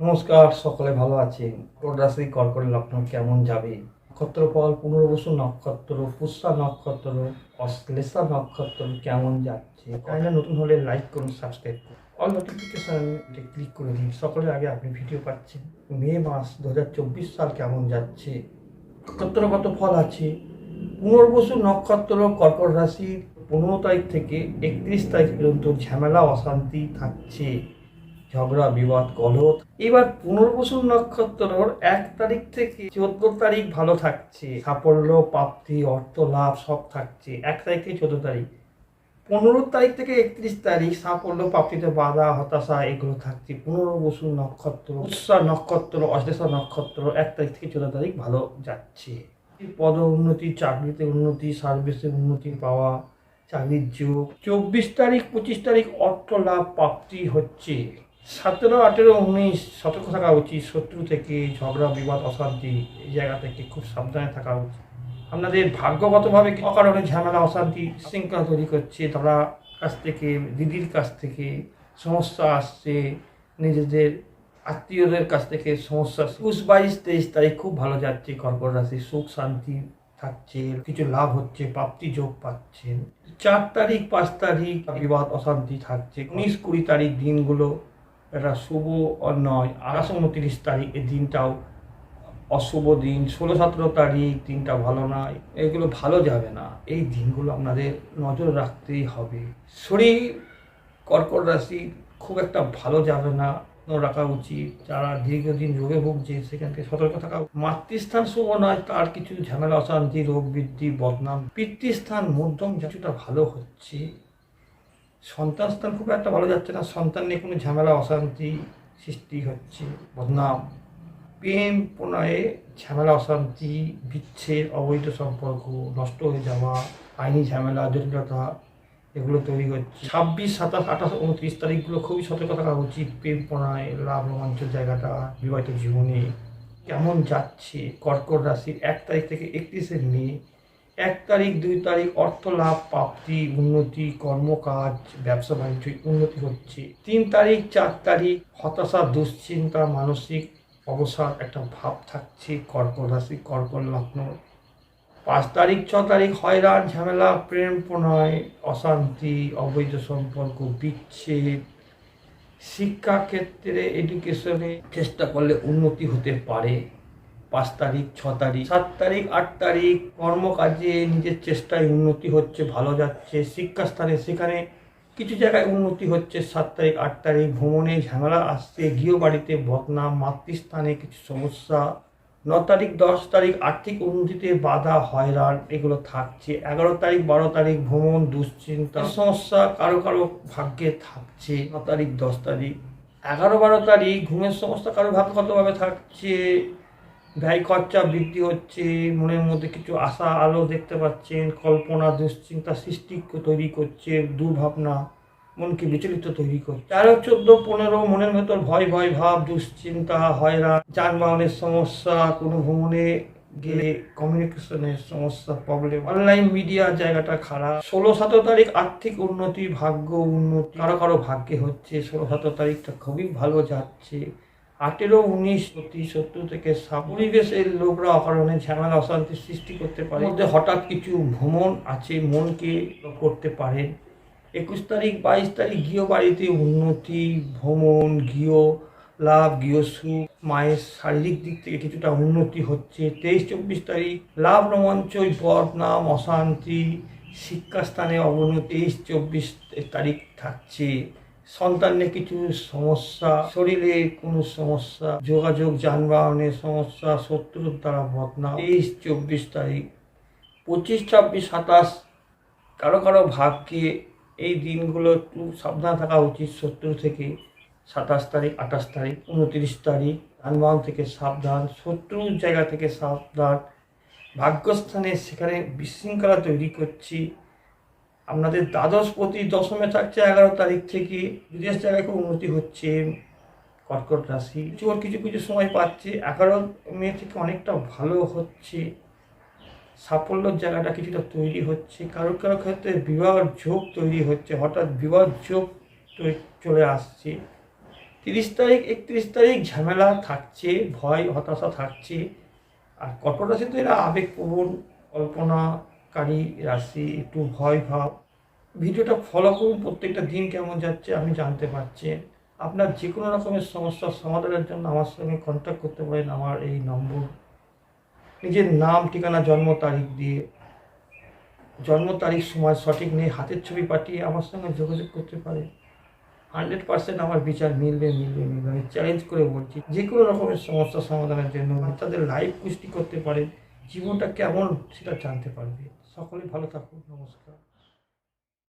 নমস্কার, সকলে ভালো আছেন? রাশি কর্কট লগ্ন কেমন যাবে? নক্ষত্র ফল পুনর্বসু নক্ষত্র, পুষ্যা নক্ষত্র, অশ্লেষা নক্ষত্র কেমন যাচ্ছে? চ্যানেলে নতুন হলে লাইক করুন, সাবস্ক্রাইব করুন। অল নোটিফিকেশন ক্লিক করে দিন। সকলের আগে আপনি ভিডিও পাচ্ছেন। মে মাস দু হাজার চব্বিশ সাল কেমন যাচ্ছে? নক্ষত্রগত ফল আছে। পুনর্বসু নক্ষত্র কর্কট রাশির পনেরো তারিখ থেকে একত্রিশ তারিখ পর্যন্ত ঝামেলা, অশান্তি থাকছে। ঝগড়া, বিবাদ কলহ এবার পুনর্বসুর নক্ষত্রর এক তারিখ থেকে চোদ্দ তারিখ ভালো থাকছে। সাফল্য, প্রাপ্তি, অর্থ, লাভ সব থাকছে। এক তারিখ থেকে চোদ্দ তারিখ। পনেরো তারিখ থেকে একত্রিশ তারিখ সাফল্য, প্রাপ্তিতে বাধা, হতাশা, এগুলো থাকছে। পুনর্বসুর নক্ষত্র, উৎসা নক্ষত্র অশ্লেষা নক্ষত্র এক তারিখ থেকে চোদ্দ তারিখ ভালো যাচ্ছে। পদ উন্নতি, চাকরিতে উন্নতি, সার্ভিসে উন্নতি পাওয়া, চাকরির যোগ। চব্বিশ তারিখ, পঁচিশ তারিখ অর্থ, লাভ, প্রাপ্তি হচ্ছে। সতেরো আঠেরো, উনিশ সতর্ক থাকা উচিত। শত্রু থেকে ঝগড়া, বিবাদ, অশান্তি এই জায়গা থেকে খুব সাবধানে থাকা উচিত। আপনাদের ভাগ্যগতভাবে অকারণে ঝামেলা, অশান্তি শৃঙ্খলা তৈরি করছে? তারা কাছ থেকে, দিদির কাছ থেকে সমস্যা আসছে, নিজেদের আত্মীয়দের কাছ থেকে সমস্যা একুশ, বাইশ, তেইশ তারিখ খুব ভালো যাচ্ছে, কর্কট রাশি, সুখ, শান্তি থাকছে, কিছু লাভ হচ্ছে, প্রাপ্তি যোগ পাচ্ছেন। চার তারিখ, পাঁচ তারিখ বিবাদ, অশান্তি থাকছে। উনিশ, কুড়ি তারিখ দিনগুলো এটা শুভ নয় আঠাশ উনত্রিশ তারিখ এই দিনটাও অশুভ দিন, ষোলো সতেরো তারিখ দিনটা ভালো নয় এগুলো ভালো যাবে না। এই দিনগুলো আপনাদের নজর রাখতেই হবে। শরীর কর্কট রাশি খুব একটা ভালো যাবে না রাখা উচিত। যারা দীর্ঘদিন রোগে ভুগছে সেখান থেকে সতর্ক থাকা মাতৃস্থান শুভ নয়, তার কিছু ঝামেলা, অশান্তি, রোগ বৃদ্ধি, বদনাম। পিতৃস্থান মধ্যম, কিছুটা ভালো হচ্ছে। সন্তান স্থান খুব একটা ভালো যাচ্ছে না। সন্তান নিয়ে কোনো ঝামেলা, অশান্তি সৃষ্টি হচ্ছে। বদনাম। প্রেম প্রণয়ে ঝামেলা, অশান্তি, বিচ্ছেদ, অবৈধ সম্পর্ক, নষ্ট হয়ে যাওয়া, আইনি ঝামেলা, জটিলতা এগুলো তৈরি হচ্ছে। ছাব্বিশ, সাতাশ, আঠাশ, উনত্রিশ তারিখগুলো খুবই সতর্ক থাকা উচিত। প্রেম প্রণয়, লাভ রোমাঞ্চের জায়গাটা, বিবাহিত জীবনে কেমন যাচ্ছে? কর্কট রাশির এক তারিখ থেকে একত্রিশে মে এক তারিখ, দুই তারিখ অর্থ লাভ, প্রাপ্তি, উন্নতি, কর্মকাজ, ব্যবসা, বাণিজ্য, উন্নতি হচ্ছে। তিন তারিখ, চার তারিখ, হতাশা, দুশ্চিন্তা, মানসিক অবসাদ একটা ভাব থাকছে, কর্কট রাশি, কর্কট লগ্ন। পাঁচ তারিখ, ছ তারিখ, হয়রান, ঝামেলা, প্রেম, প্রণয়, অশান্তি, অবৈধ সম্পর্ক, বিচ্ছেদ। শিক্ষাক্ষেত্রে এডুকেশনে চেষ্টা করলে উন্নতি হতে পারে। পাঁচ তারিখ, ছ তারিখ, সাত তারিখ, আট তারিখ কর্মকাজে নিজের চেষ্টায় উন্নতি হচ্ছে, ভালো যাচ্ছে শিক্ষাস্থানে সেখানে কিছু জায়গায় উন্নতি হচ্ছে, সাত তারিখ, আট তারিখ ভ্রমণে ঝামেলা আসছে, গৃহবাড়িতে বদনাম মাতৃস্থানে কিছু সমস্যা, ন তারিখ, দশ তারিখ আর্থিক উন্নতিতে বাধা, হয়রান, এগুলো থাকছে, এগারো তারিখ, বারো তারিখ ভ্রমণ, দুশ্চিন্তা, সমস্যা কারও কারও ভাগ্যে থাকছে, ন তারিখ, দশ তারিখ, এগারো, বারো তারিখ ঘুমের সমস্যা কারও ভাগ্যগতভাবে থাকছে ব্যয় খরচা বৃদ্ধি হচ্ছে, মনের মধ্যে কিছু আশা, আলো দেখতে পাচ্ছেন, কল্পনা, দুশ্চিন্তা সৃষ্টি তৈরি করছে, দুর্ভাবনা, মনকে বিচলিত তৈরি করছে। তেরো চোদ্দ, পনেরো, মনের ভেতর ভয় ভয়, ভাব, দুশ্চিন্তা, হয়রান, যানবাহনের সমস্যা, কোনো ভ্রমণে গেলে কমিউনিকেশনের সমস্যা প্রবলেম অনলাইন মিডিয়া জায়গাটা খারাপ। ষোলো, সতেরো তারিখ আর্থিক উন্নতি, ভাগ্য উন্নতি, কারও কারও ভাগ্যে হচ্ছে, ষোলো, সতেরো তারিখটা খুবই ভালো যাচ্ছে। আঠেরো, উনিশ প্রতি সত্তর থেকে পরিবেশের লোকরা অকারণে ঝামেলা, অশান্তি সৃষ্টি করতে পারে। মধ্যে হঠাৎ কিছু ভ্রমণ আছে, মনকে করতে পারেন একুশ তারিখ, বাইশ তারিখ, গৃহ বাড়িতে উন্নতি, ভ্রমণ, গৃহ লাভ, গৃহ সুখ, মায়ের শারীরিক দিক থেকে কিছুটা উন্নতি হচ্ছে। তেইশ, চব্বিশ তারিখ, লাভ রোমাঞ্চ বদনাম অশান্তি, শিক্ষাস্থানে অবনতি, তেইশ, চব্বিশ তারিখ থাকছে। সন্তানের কিছু সমস্যা, শরীরে কোনো সমস্যা, যোগাযোগ যানবাহনের সমস্যা, শত্রুর দ্বারা বদনাম। তেইশ, চব্বিশ তারিখ। পঁচিশ, ছাব্বিশ, সাতাশ, কারও কারও ভাগকে এই দিনগুলো একটু সাবধান থাকা উচিত। শত্রু থেকে সাতাশ তারিখ, আঠাশ তারিখ, উনত্রিশ তারিখ, যানবাহন থেকে সাবধান, শত্রুর জায়গা থেকে সাবধান। ভাগ্যস্থানে সেখানে বিশৃঙ্খলা তৈরি করছি। আপনাদের দ্বাদশ প্রতি দশমে থাকছে এগারো তারিখ থেকে। বিদেশ জায়গায় খুব উন্নতি হচ্ছে। কর্কট রাশি। কিছু কিছু কিছু সময় পাচ্ছে। এগারো মে থেকে অনেকটা ভালো হচ্ছে। সাফল্যর জায়গাটা কিছুটা তৈরি হচ্ছে। কারও কারও ক্ষেত্রে বিবাহ যোগ তৈরি হচ্ছে। হঠাৎ বিবাহ যোগ চলে আসছে। তিরিশ তারিখ, একত্রিশ তারিখ ঝামেলা থাকছে, ভয়, হতাশা থাকছে। আর কর্কট রাশি তো এরা আবেগপ্রবণ কল্পনাকারী রাশি একটু ভয় ভাব। ভিডিওটা ফলো করুন, প্রত্যেকটা দিন কেমন যাচ্ছে আমি জানতে পারছি আপনার যে কোনো রকমের সমস্যার সমাধানের জন্য আমার সঙ্গে কন্ট্যাক্ট করতে পারেন, আমার এই নম্বর নিজের নাম, ঠিকানা, জন্ম তারিখ দিয়ে। জন্ম তারিখ, সময় সঠিক নেই, হাতের ছবি পাঠিয়ে আমার সঙ্গে যোগাযোগ করতে পারে হান্ড্রেড পার্সেন্ট আমার বিচার মিলবে মিলবে মিলবে। আমি চ্যালেঞ্জ করে বলছি যে কোনো রকমের সমস্যা সমাধানের জন্য তাদের লাইফ পুষ্টি করতে পারে জীবনটা কেমন সেটা জানতে পারবে। সকলে ভালো থাকুন নমস্কার।